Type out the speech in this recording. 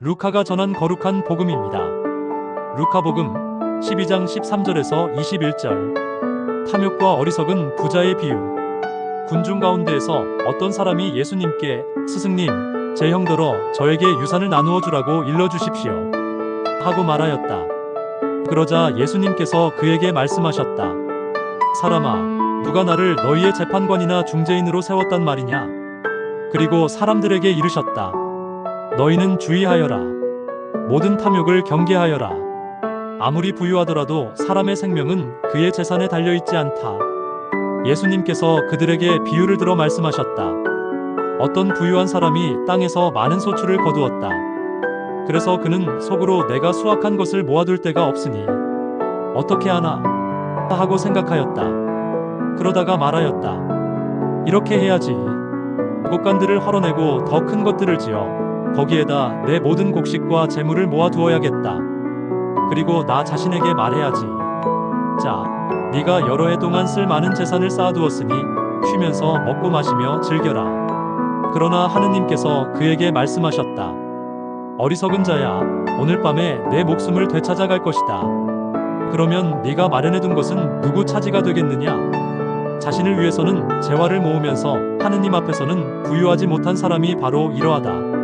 루카가 전한 거룩한 복음입니다. 루카복음 12장 13절에서 21절. 탐욕과 어리석은 부자의 비유. 군중 가운데에서 어떤 사람이 예수님께 스승님, 제 형들어 저에게 유산을 나누어 주라고 일러 주십시오. 하고 말하였다. 그러자 예수님께서 그에게 말씀하셨다. 사람아, 누가 나를 너희의 재판관이나 중재인으로 세웠단 말이냐? 그리고 사람들에게 이르셨다. 너희는 주의하여라. 모든 탐욕을 경계하여라. 아무리 부유하더라도 사람의 생명은 그의 재산에 달려있지 않다. 예수님께서 그들에게 비유를 들어 말씀하셨다. 어떤 부유한 사람이 땅에서 많은 소출을 거두었다. 그래서 그는 속으로 내가 수확한 것을 모아둘 데가 없으니 어떻게 하나 하고 생각하였다. 그러다가 말하였다. 이렇게 해야지. 곡간들을 헐어내고 더 큰 것들을 지어 거기에다 내 모든 곡식과 재물을 모아두어야겠다. 그리고 나 자신에게 말해야지. 자, 네가 여러 해 동안 쓸 많은 재산을 쌓아두었으니 쉬면서 먹고 마시며 즐겨라. 그러나 하느님께서 그에게 말씀하셨다. 어리석은 자야, 오늘 밤에 내 목숨을 되찾아갈 것이다. 그러면 네가 마련해둔 것은 누구 차지가 되겠느냐? 자신을 위해서는 재화를 모으면서 하느님 앞에서는 부유하지 못한 사람이 바로 이러하다.